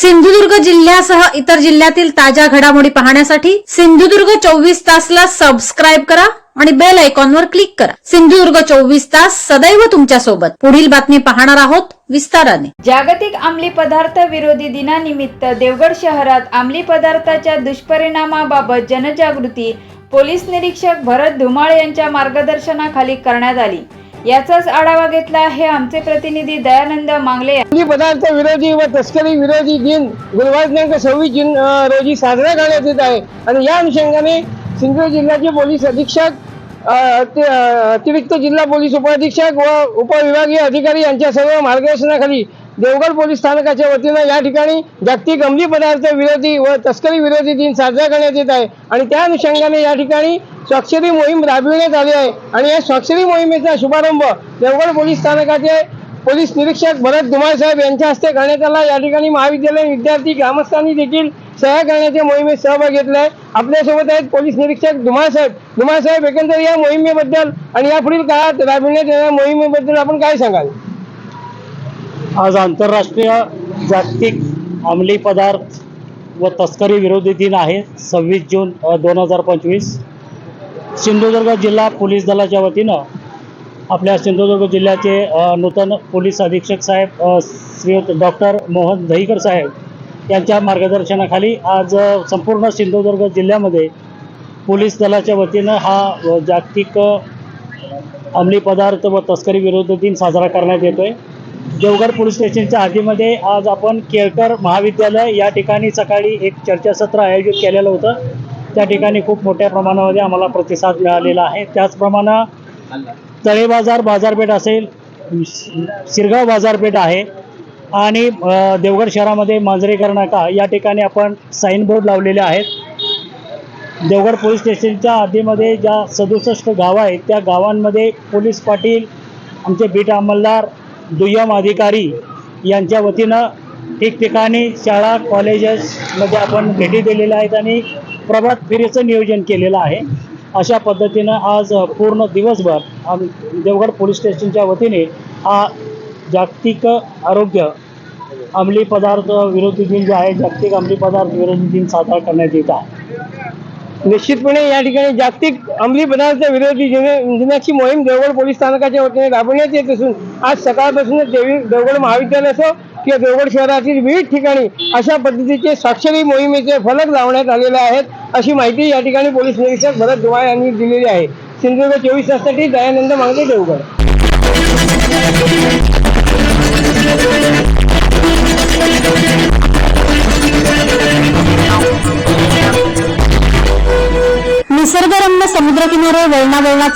सिंधुदुर्ग जिल्ह्यासह इतर जिल्ह्यातील ताज्या घडामोडी पाहण्यासाठी सिंधुदुर्ग चोवीस तासला सबस्क्राईब करा आणि बेल आयकॉनवर क्लिक करा. सिंधुदुर्ग चोवीस तास सदैव तुमच्यासोबत पुढील बातमी पाहणार आहोत विस्ताराने. जागतिक अंमली पदार्थ विरोधी दिनानिमित्त देवगड शहरात अंमली पदार्थाच्या दुष्परिणामाबाबत जनजागृती पोलीस निरीक्षक भरत धुमाळ यांच्या मार्गदर्शनाखाली करण्यात आली. याचाच आढावा घेतला आहे आमचे प्रतिनिधी दयानंद मांगले पदार्थ विरोधी व तस्करी विरोधी दिन गुरुवार दिनांक सव्वीस जून रोजी साजरा करण्यात येत आहे. आणि या अनुषंगाने सिंधुदुर्ग जिल्ह्याचे पोलीस अधीक्षक अतिरिक्त जिल्हा पोलीस उपअधीक्षक व उपविभागीय अधिकारी यांच्या सर्व मार्गदर्शनाखाली देवगड पोलीस स्थानकाच्या वतीनं या ठिकाणी जागतिक अंमली पदार्थ विरोधी व तस्करी विरोधी दिन साजरा करण्यात येत आहे. आणि त्या अनुषंगाने या ठिकाणी स्वाक्षरी मोहीम राबविण्यात आली आहे. आणि या स्वाक्षरी मोहिमेचा शुभारंभ देवगड पोलीस स्थानकाचे पोलीस निरीक्षक भरत धुमाळ साहेब यांच्या हस्ते करण्यात आला. या ठिकाणी महाविद्यालयीन विद्यार्थी ग्रामस्थांनी देखील सह्या करण्याच्या मोहिमेत सहभाग घेतला आहे. आपल्यासोबत आहेत पोलीस निरीक्षक धुमाळ साहेब. धुमाळ साहेब एकंदर या मोहिमेबद्दल आणि या पुढील काळात राबविण्यात येणाऱ्या मोहिमेबद्दल आपण काय सांगाल? आज आंतरराष्ट्रीय जागतिक अंमली पदार्थ व तस्करी विरोधी दिन आहे सव्वीस जून दोन हजार पंचवीस. सिंधुदुर्ग जिल्हा पोलीस दलाच्या वतीनं आपल्या सिंधुदुर्ग जिल्ह्याचे नूतन पोलीस अधीक्षक साहेब श्रीयुत डॉक्टर मोहन दहीकर साहेब यांच्या मार्गदर्शनाखाली आज संपूर्ण सिंधुदुर्ग जिल्ह्यामध्ये पोलीस दलाच्या वतीनं हा जागतिक अंमली पदार्थ व तस्करी विरोध दिन साजरा करण्यात येतो आहे देवगड पोलीस स्टेशनच्या आधीमध्ये आज आपण केळकर महाविद्यालय या ठिकाणी सकाळी एक चर्चासत्र आयोजित केलेलं होतं. त्या ठिकाणी खूप मोठ्या प्रमाणामध्ये आम्हाला प्रतिसाद मिळालेला आहे. त्याचप्रमाणे तळे बाजार बाजारपेठ असेल शिरगाव बाजारपेठ आहे आणि देवगड शहरामध्ये मांजरेकर नाका या ठिकाणी आपण साईनबोर्ड लावलेले आहेत. देवगड पोलीस स्टेशनच्या आधीमध्ये ज्या सदुसष्ट गावं आहेत त्या गावांमध्ये पोलीस पाटील आमचे बीट अंमलदार दुय्यम अधिकारी यांच्या वतीनं ठिकठिकाणी शाळा कॉलेजेसमध्ये आपण भेटी दिलेल्या आहेत आणि प्रभात फेरीचं नियोजन केलेलं आहे. अशा पद्धतीनं आज पूर्ण दिवसभर आम देवगड पोलीस स्टेशनच्या वतीने हा जागतिक आरोग्य अंमली पदार्थ विरोधी दिन जे आहे जागतिक अंमली पदार्थ विरोधी दिन साजरा करण्यात येत आहे. निश्चितपणे या ठिकाणी जागतिक अंमली पदार्थ विरोधी दिनाची मोहीम देवगड पोलीस स्थानकाच्या वतीने राबवण्यात येत असून आज सकाळपासूनच देवी देवगड महाविद्यालयाचं असो किंवा देवगड शहरातील विविध ठिकाणी अशा पद्धतीचे स्वाक्षरी मोहिमेचे फलक लावण्यात आलेले आहेत अशी माहिती या ठिकाणी पोलीस निरीक्षक भरत धुमाळ यांनी दिलेली आहे. सिंधुदुर्ग चोवीस ताससाठी दयानंद मांगले देवगड.